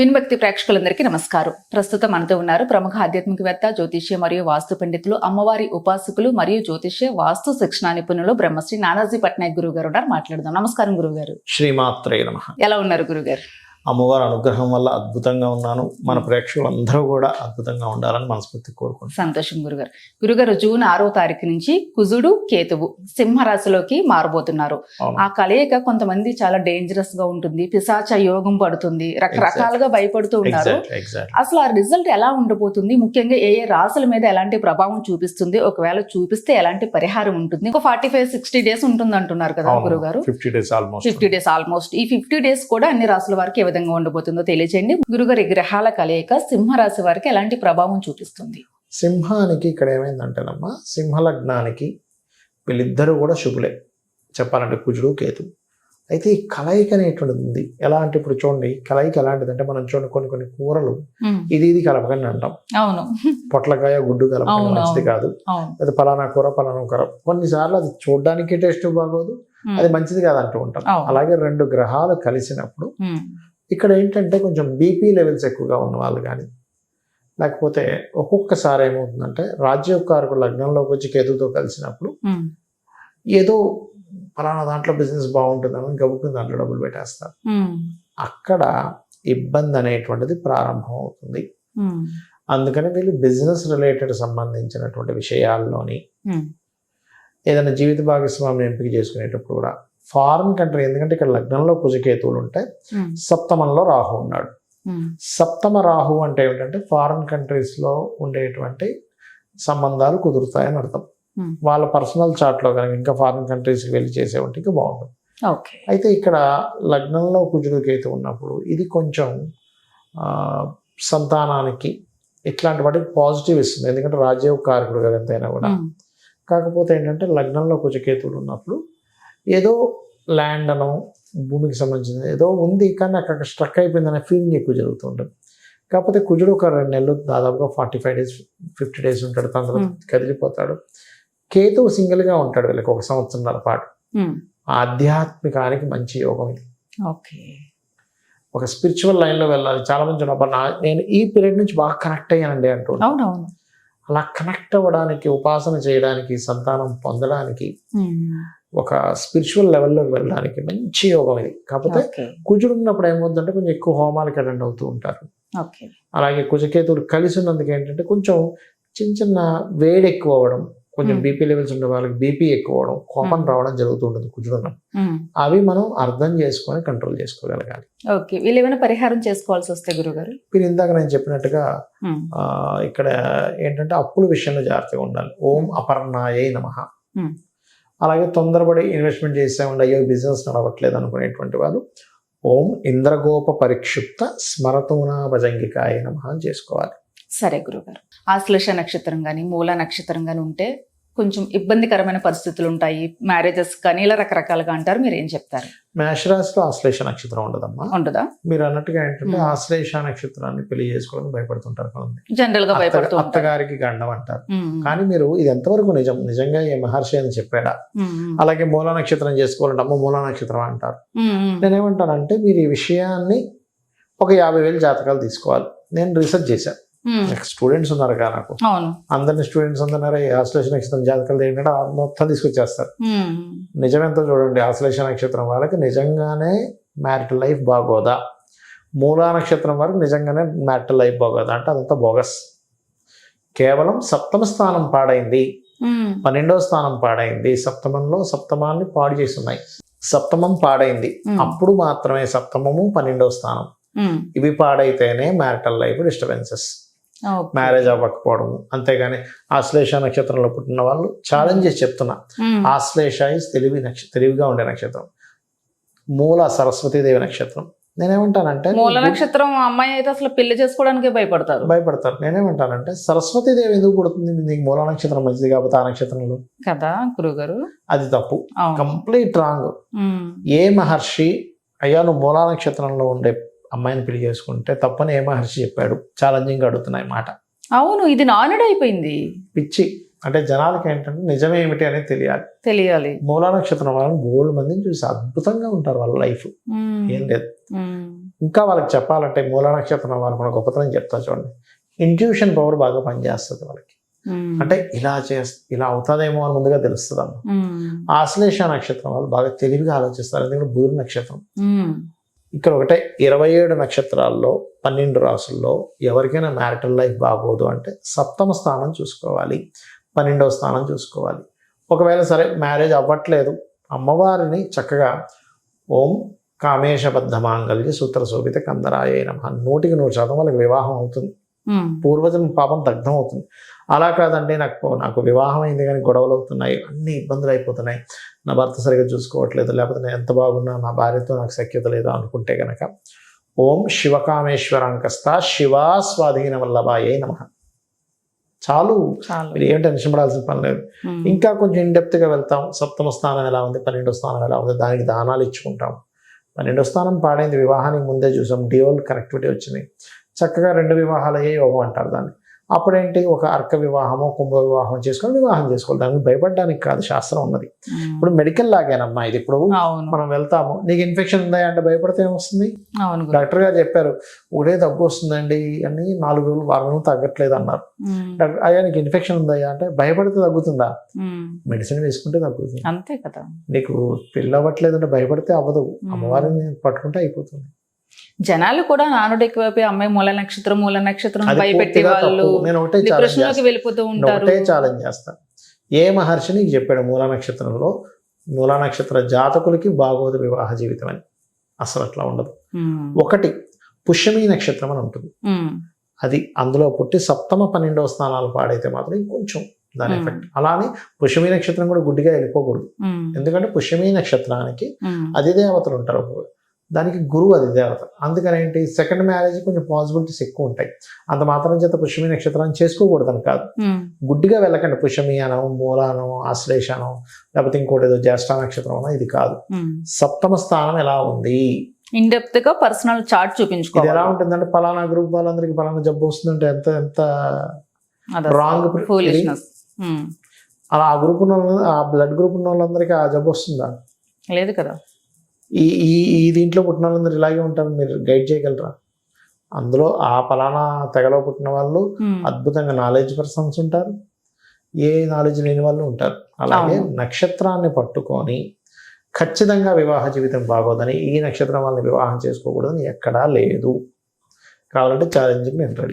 విన్భక్తి ప్రేక్షకులందరికీ నమస్కారం. ప్రస్తుతం మనతో ఉన్నారు ప్రముఖ ఆధ్యాత్మికవేత్త జ్యోతిష్య మరియు వాస్తు పండితులు అమ్మవారి ఉపాసకులు మరియు జ్యోతిష్య వాస్తు శిక్షణ నిపుణులు బ్రహ్మశ్రీ నానాజీ పట్నాయక్ గురువు గారు ఉన్నారు. మాట్లాడదాం. నమస్కారం గురువు గారు శ్రీమాత్రే నమ. ఎలా ఉన్నారు గురుగారు అమ్మవారి అనుగ్రహం వల్ల అద్భుతంగా ఉన్నాను. మన ప్రేక్షకులందరూ కూడా అద్భుతంగా ఉండాలని మనస్ఫూర్తి కోరుకుంటున్నాను. సంతోషం గురుగారు. గురుగారు జూన్ ఆరో తారీఖు నుంచి కుజుడు కేతువు సింహరాశిలోకి మారబోతున్నారు. ఆ కలయిక కొంతమంది చాలా డేంజరస్గా ఉంటుంది. పిశాచ యోగం పడుతుంది. రకరకాలుగా భయపడుతూ ఉన్నారు. ఎగ్జాక్ట్ అసలు ఆ రిజల్ట్ ఎలా ఉండబోతుంది? ముఖ్యంగా ఏ ఏ రాసుల మీద ఎలాంటి ప్రభావం చూపిస్తుంది? ఒకవేళ చూపిస్తే ఎలాంటి పరిహారం ఉంటుంది? ఒక ఫార్టీ ఫైవ్ సిక్స్టీ డేస్ ఉంటుంది అంటున్నారు కదా గురుగారు. Fifty days almost fifty days almost ఈ ఫిఫ్టీ డేస్ కూడా అన్ని రాసుల వారికి విధంగా ఉండబోతుందో తెలియచేయండి. గురుగారి గ్రహాల కలయిక సింహరాశి వారికి ఎలాంటి ప్రభావం చూపిస్తుంది? సింహానికి ఇక్కడ ఏమైందంటేనమ్మా సింహలగ్నానికి వీళ్ళిద్దరూ కూడా శుభులే. చెప్పాలంటే కుజుడు కేతు. అయితే ఈ కలయిక అనేటువంటిది ఉంది. ఎలా అంటే ఇప్పుడు చూడండి కలయిక ఎలాంటిది అంటే మనం చూడండి కొన్ని కొన్ని కూరలు ఇది ఇది కలపకండి అంటాం. అవును. పొట్లకాయ గుడ్డు కలపకండి మంచిది. కాదు. అది పలానా కూర పలానా కూర కొన్నిసార్లు అది చూడడానికి టేస్ట్ బాగోదు. అది మంచిది కాదు అంటూ ఉంటాం. అలాగే రెండు గ్రహాలు కలిసినప్పుడు. ఇక్కడ ఏంటంటే కొంచెం బీపీ లెవెల్స్ ఎక్కువగా ఉన్న వాళ్ళు కానీ లేకపోతే ఒక్కొక్కసారి ఏమవుతుందంటే రాజ్యకారకుడు లగ్నంలోకి వచ్చి కేతుతో కలిసినప్పుడు ఉమ్. ఏదో ఫలానా దాంట్లో బిజినెస్ బాగుంటుందని గబుక్కుని దాంట్లో డబ్బులు పెట్టేస్తారు ఉమ్. అక్కడ ఇబ్బంది అనేటువంటిది ప్రారంభం అవుతుంది ఉమ్. అందుకని వీళ్ళు బిజినెస్ రిలేటెడ్ సంబంధించినటువంటి విషయాల్లోని. ఏదైనా జీవిత భాగస్వామిని ఎంపిక చేసుకునేటప్పుడు కూడా ఫారిన్ కంట్రీ ఎందుకంటే ఇక్కడ లగ్నంలో కుజకేతువులు ఉంటాయి. సప్తమంలో రాహు ఉన్నాడు. సప్తమ రాహు అంటే ఏమిటంటే ఫారిన్ కంట్రీస్లో ఉండేటువంటి సంబంధాలు కుదురుతాయని అర్థం. వాళ్ళ పర్సనల్ చార్ట్లో కనుక ఇంకా ఫారిన్ కంట్రీస్కి వెళ్ళి చేసేవంటి ఇంకా బాగుంటుంది అయితే ఇక్కడ లగ్నంలో కుజుడు కేతు ఉన్నప్పుడు ఇది కొంచెం సంతానానికి ఇట్లాంటి వాటికి పాజిటివ్ ఇస్తుంది ఎందుకంటే రాజ్యవ కారకుడు కదా ఎంతైనా కూడా. కాకపోతే ఏంటంటే లగ్నంలో కుజకేతువులు ఉన్నప్పుడు ఏదో ల్యాండ్ అనో భూమికి సంబంధించిన ఏదో ఉంది కానీ అక్కడ స్ట్రక్ అయిపోయిందనే ఫీలింగ్ ఎక్కువ జరుగుతూ ఉంటుంది కాకపోతే కుజుడు ఒక రెండు నెలలు దాదాపుగా forty five days fifty days ఉంటాడు తన Hmm. కదిలిపోతాడు కేతువు సింగిల్గా ఉంటాడు వీళ్ళకి ఒక సంవత్సరంన్నర పాటు ఉమ్. ఆధ్యాత్మికానికి మంచి యోగం ఇది ఓకే ఒక స్పిరిచువల్ లైన్లో వెళ్ళాలి చాలా మంది నా నేను ఈ పీరియడ్ నుంచి బాగా కనెక్ట్ అయ్యానండి అంటూ ఉంటారు. అవునవును అలా కనెక్ట్ అవ్వడానికి ఉపాసన చేయడానికి సంతానం పొందడానికి ఉమ్. ఒక స్పిరిచువల్ లెవెల్లోకి వెళ్ళడానికి మంచి యోగం ఇది కాకపోతే కుజుడు ఉన్నప్పుడు ఏమవుతుందంటే కొంచెం ఎక్కువ హోమాలకు అటెండ్ అవుతూ ఉంటారు అలాగే కుజకేతువులు కలిసి ఉన్నందుకు ఏంటంటే కొంచెం చిన్న చిన్న వేడి ఎక్కువ అవ్వడం కొంచెం Hmm. బీపీ లెవెల్స్ ఉండే వాళ్ళకి బీపీ ఎక్కువ అవడం కోపం Hmm. రావడం జరుగుతూ ఉంటుంది కుజుడు ఉన్నప్పుడు. ఉమ్. అవి మనం అర్థం చేసుకొని కంట్రోల్ చేసుకోగలగాలి ఓకే వీళ్ళు ఏమైనా పరిహారం చేసుకోవాల్సి వస్తే గురుగారు మీరు ఇందాక నేను చెప్పినట్టుగా. ఆ, ఇక్కడ ఏంటంటే అప్పుల విషయంలో జాగ్రత్తగా ఉండాలి ఓం అపర్ణాయై నమ Hmm. అలాగే తొందరపడి ఇన్వెస్ట్మెంట్ చేసామండి అయ్యో బిజినెస్ నడవట్లేదు అనుకునేటువంటి వారు. ఓం ఇంద్రగోప పరిక్షిప్త స్మరతోనా భజంగికాయ నమ చేసుకోవాలి. సరే గురుగారు. ఆశ్లేష నక్షత్రం కానీ మూల నక్షత్రం కానీ ఉంటే కొంచెం ఇబ్బందికరమైన పరిస్థితులు ఉంటాయి మ్యారేజెస్ కానీ ఇలా రకరకాలుగా అంటారు. మీరు ఏం చెప్తారు? మేషరాశిలో ఆశ్లేష నక్షత్రం ఉండదమ్మా. ఉండదా? మీరు అన్నట్టుగా ఏంటంటే. ఆశ్లేష నక్షత్రాన్ని పెళ్ళి చేసుకోవడం భయపడుతుంటారు కొంతమంది. జనరల్గా భయపడుతూ అత్తగారికి గండం అంటారు. కానీ మీరు ఇది ఎంతవరకు నిజం? నిజంగా ఏ మహర్షి అని చెప్పాడా. అలాగే మూల నక్షత్రం చేసుకోవాలంటే అమ్మ మూల నక్షత్రం అంటారు. నేనేమంటానంటే మీరు ఈ విషయాన్ని ఒక యాభై వేలు జాతకాలు తీసుకోవాలి. నేను రీసెర్చ్ చేశాను. స్టూడెంట్స్ ఉన్నారు కదా నాకు. అందరిని స్టూడెంట్స్ అందరూ ఈ ఆశ్లేష నక్షత్రం జాతకాలు ఏంటంటే మొత్తం తీసుకొచ్చేస్తారు. ఉమ్. నిజమెంతో చూడండి ఆశ్లేష నక్షత్రం వాళ్ళకి నిజంగానే మ్యారిటల్ లైఫ్ బాగోదా? మూలా నక్షత్రం వరకు నిజంగానే మ్యారిటల్ లైఫ్ బాగోదా? అంటే అదంతా బోగస్. కేవలం సప్తమ స్థానం పాడైంది. ఉమ్. పన్నెండవ స్థానం పాడైంది. సప్తమంలో సప్తమాన్ని పాడు చేసి ఉన్నాయి సప్తమం పాడైంది. అప్పుడు మాత్రమే సప్తమము పన్నెండవ స్థానం. ఇవి పాడైతేనే మ్యారిటల్ లైఫ్ డిస్టర్బెన్సెస్. మ్యారేజ్ అవ్వకపోవడం అంతేగాని ఆశ్లేష నక్షత్రంలో పుట్టిన వాళ్ళు ఛాలెంజ్ చేసి చెప్తున్నా. ఆశ్లేష ఇస్ తెలివి నక్ష తెలివిగా ఉండే నక్షత్రం. మూల సరస్వతీదేవి నక్షత్రం. నేనేమంటానంటే మూల నక్షత్రం అమ్మాయి అయితే అసలు పెళ్ళి చేసుకోవడానికే భయపడతారు. భయపడతారు. నేనేమంటానంటే సరస్వతీదేవి ఎందుకు పుడుతుంది? నీకు మూల నక్షత్రం మంచిది కాబట్టి ఆ నక్షత్రంలో. కదా గురుగారు అది తప్పు. Complete wrong. ఏ మహర్షి అయ్యా నువ్వు మూలా నక్షత్రంలో ఉండే అమ్మాయిని పెళ్ళి చేసుకుంటే తప్పని ఏ మహర్షి చెప్పాడు. ఛాలెంజింగ్ అడుగుతున్నాయి మాట. అవును ఇది నానుడు అయిపోయింది. పిచ్చి. అంటే జనాలకి ఏంటంటే నిజమేమిటి అనేది తెలియాలి. తెలియాలి. మూలా నక్షత్రం వాళ్ళని మూడు మందిని చూసి అద్భుతంగా ఉంటారు వాళ్ళ లైఫ్. ఏం లేదు. ఇంకా వాళ్ళకి చెప్పాలంటే మూల నక్షత్రం వాళ్ళకు కూడా గొప్పతనం చెప్తా చూడండి. ఇంట్యూషన్ పవర్ బాగా పనిచేస్తుంది వాళ్ళకి. అంటే ఇలా చేస్ ఇలా అవుతుందేమో అని ముందుగా తెలుస్తుంది అమ్మ. ఆశ్లేష నక్షత్రం వాళ్ళు బాగా తెలివిగా ఆలోచిస్తారు. ఎందుకంటే బుధుడు నక్షత్రం. ఇక్కడ ఒకటే ఇరవై ఏడు నక్షత్రాల్లో పన్నెండు రాసుల్లో ఎవరికైనా మ్యారిటల్ లైఫ్ బాగోదు అంటే సప్తమ స్థానం చూసుకోవాలి పన్నెండవ స్థానం చూసుకోవాలి. ఒకవేళ సరే మ్యారేజ్ అవ్వట్లేదు అమ్మవారిని చక్కగా ఓం కామేశబద్ధ మాంగళ్య సూత్ర శోభిత కందరాయ నమ. నూటికి నూరు శాతం వాళ్ళకి వివాహం అవుతుంది. పూర్వజన్మ పాపం దగ్ధం అవుతుంది. అలా కాదండి నాకు నాకు వివాహం అయింది కానీ గొడవలు అవుతున్నాయి అన్ని ఇబ్బందులు అయిపోతున్నాయి. నా భర్త సరిగ్గా చూసుకోవట్లేదు లేకపోతే నేను ఎంత బాగున్నా నా భార్యతో నాకు సఖ్యత లేదు అనుకుంటే గనక. ఓం శివకామేశ్వరాంకస్త శివా స్వాధీన వల్లభాయే నమ. చాలు. మీరు ఏం టెన్షన్ పడాల్సిన పని లేదు. ఇంకా కొంచెం ఇండెప్త్గా వెళ్తాం. సప్తమ స్థానం ఎలా ఉంది? పన్నెండో స్థానం ఎలా ఉంది? దానికి దానాలు ఇచ్చుకుంటాం. పన్నెండో స్థానం పాడైంది. వివాహానికి ముందే చూసాం. డివోల్ కనెక్టివిటీ వచ్చింది. చక్కగా రెండు వివాహాలు అయ్యే యోగం అంటారు దాన్ని. అప్పుడేంటి? ఒక అర్క వివాహమో కుంభ వివాహం చేసుకొని వివాహం చేసుకోవాలి. దానికి భయపడడానికి కాదు శాస్త్రం ఉన్నది. ఇప్పుడు మెడికల్ లాగేనమ్మా ఇది ఇప్పుడు. మనం వెళ్తాము. నీకు ఇన్ఫెక్షన్ ఉందా అంటే భయపడితే ఏమొస్తుంది. డాక్టర్ గారు చెప్పారు ఒకటే దగ్గు వస్తుందండి అని నాలుగు రోజులు వారం తగ్గట్లేదు అన్నారు. డాక్టర్ అయ్యా నీకు ఇన్ఫెక్షన్ ఉందా అంటే భయపడితే తగ్గుతుందా. మెడిసిన్ వేసుకుంటే తగ్గుతుంది. అంతే కదా. నీకు పెళ్ళి అవ్వట్లేదు అంటే భయపడితే అవ్వదు. అమ్మవారిని పట్టుకుంటే అయిపోతుంది. జనాలు కూడా నానుడు ఎక్కువైపోయి అమ్మాయి మూల నక్షత్రం మూల నక్షత్రం భయపెట్టే వాళ్ళు తప్పు. నేను ఒకటే ఛాలెంజ్ డిప్రెషన్లోకి చేస్తాను వెళ్ళిపోతూ ఉంటారు ఒకటే ఛాలెంజ్ చేస్తాను ఏ మహర్షి నీకు చెప్పాడు మూల నక్షత్రంలో మూల నక్షత్ర జాతకులకి బాగోదు వివాహ జీవితం అని అసలు అట్లా ఉండదు. ఒకటి పుష్యమి నక్షత్రం అని ఉంటుంది. అది అందులో పుట్టి సప్తమ పన్నెండవ స్థానాలు పాడైతే మాత్రం ఇంకొంచెం దాని. ఎఫెక్ట్ అలానే పుష్యమి నక్షత్రం కూడా గుడ్డిగా వెళ్ళిపోకూడదు. ఎందుకంటే పుష్యమి నక్షత్రానికి. అధిదేవతలు ఉంటారు దానికి గురువు అధిదేవత అందుకని ఏంటి? సెకండ్ మ్యారేజ్ కొంచెం పాసిబిలిటీస్ ఎక్కువ ఉంటాయి. అంత మాత్రం చేత పుష్యమి నక్షత్రాన్ని చేసుకోకూడదని కాదు. గుడ్డిగా వెళ్ళకండి. పుష్యమి అనం మూలానం ఆశ్లేషానం లేకపోతే ఇంకోటి ఏదో జ్యేష్ఠ నక్షత్రం అనో ఇది కాదు. సప్తమ స్థానం ఎలా ఉంది? ఇన్ డెప్త్గా పర్సనల్ చార్ట్ ఇది ఎలా చూపించుకోవాలి. ఉంటుందంటే పలానా గ్రూప్ వాళ్ళందరికీ పలానా జబ్బు వస్తుందంటే ఎంత ఎంత రాంగ్ అలా ఆ గ్రూప్ ఉన్న ఆ బ్లడ్ గ్రూప్ ఉన్న వాళ్ళందరికీ ఆ జబ్బు వస్తుందా? లేదు కదా. ఈ ఈ ఈ దీంట్లో పుట్టిన వాళ్ళందరూ ఇలాగే ఉంటారు మీరు గైడ్ చేయగలరా? అందులో ఆ పలానా తెగలో పుట్టిన వాళ్ళు. అద్భుతంగా నాలెడ్జ్ పర్సన్స్ ఉంటారు. ఏ నాలెడ్జ్ లేని వాళ్ళు ఉంటారు. అలాగే. నక్షత్రాన్ని పట్టుకొని ఖచ్చితంగా వివాహ జీవితం బాగోదని ఈ నక్షత్రం వాళ్ళని వివాహం చేసుకోకూడదని ఎక్కడా లేదు. కావాలంటే ఛాలెంజ్కి నేను రెడీ